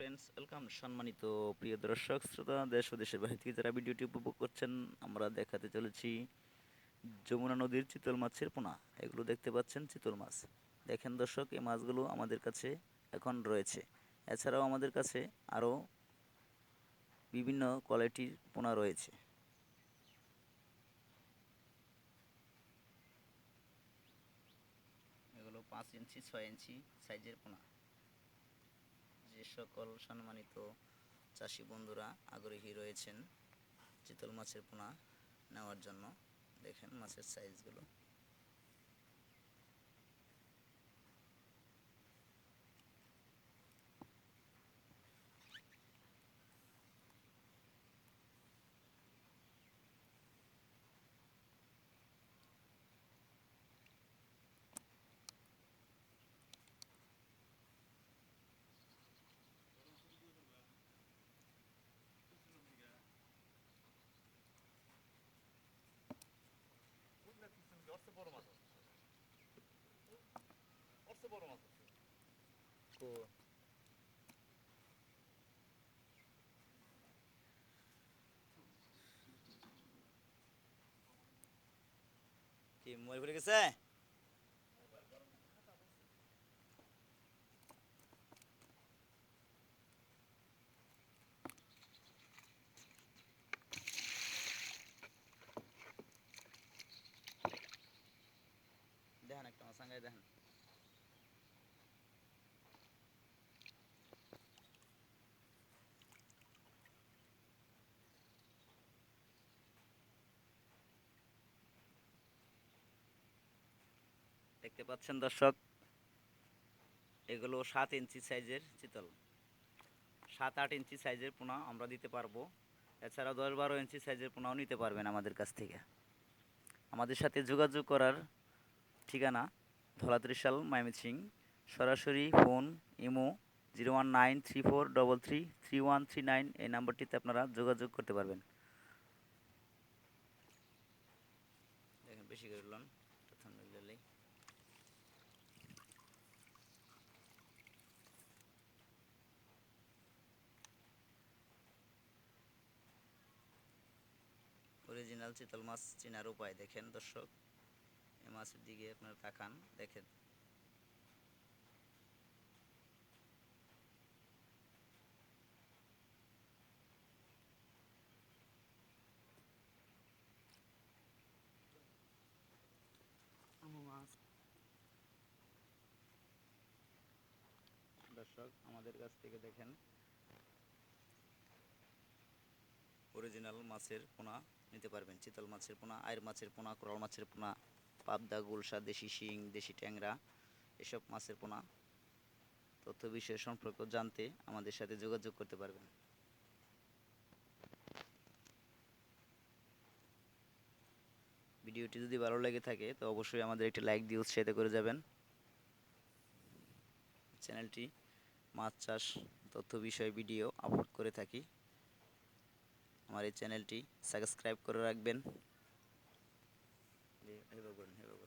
Friends, welcome সম্মানিত প্রিয় দর্শক, শ্রোতা, দেশ ও দেশের বাইরে থেকে যারা ভিডিওটি উপভোগ করছেন, আমরা দেখাতে চলেছি যমুনা নদীর চিতল মাছের পোনা এগুলো দেখতে পাচ্ছেন চিতল মাছ। দেখেন দর্শক, এই মাছগুলো আমাদের কাছে এখন রয়েছে। এছাড়াও আমাদের কাছে আরও বিভিন্ন কোয়ালিটির পোনা রয়েছে। এগুলো পাঁচ ইঞ্চি, ছয় ইঞ্চি সাইজের পোনা। সকল সম্মানিত চাষি বন্ধুরা আগ্রহী রয়েছেন চিতল মাছের পোনা নেওয়ার জন্য। দেখেন মাছের সাইজগুলো কি মোবাইল ভরে গেছে দেখেন একটা আমার সঙ্গে দেখেন। দেখতে পাচ্ছেন দর্শক, এগুলো সাত ইঞ্চি সাইজের চিতল। সাত আট ইঞ্চি সাইজের পোনা আমরা দিতে পারব। এছাড়াও দশ বারো ইঞ্চি সাইজের পোনাও নিতে পারবেন আমাদের কাছ থেকে। আমাদের সাথে যোগাযোগ করার ঠিকানা ধলা ত্রিশাল ময়মনসিং সরাসরি phone, imo zero one nine three four double three three one three nine এই নাম্বারটিতে আপনারা যোগাযোগ করতে পারবেন। অরিজিনাল চিতল মাছ চেনার উপায় দেখেন, দর্শক। এই মাছের দিকে আপনারা তাকান, দেখেন। দর্শক, আমাদের কাছ থেকে দেখেন। অরিজিনাল মাছের পোনা নিতে পারবেন, চিতল মাছের পোনা আয়ের মাছের পোনা, কোরাল মাছের পোনা। পাবদা, গুলশা, দেশি শিং, দেশি ট্যাংরা, এসব মাছের পোনা। তথ্য বিষয় সম্পর্ক জানতে আমাদের সাথে যোগাযোগ করতে পারবেন। ভিডিওটি যদি ভালো লেগে থাকে, তো অবশ্যই আমাদের একটি লাইক দিয়ে উৎসাহিত করে যাবেন। চ্যানেলটি মাছ চাষ তথ্য বিষয় ভিডিও আপলোড করে থাকি। আমার এই চ্যানেলটি সাবস্ক্রাইব করে রাখবেন। He, he was good. He was good.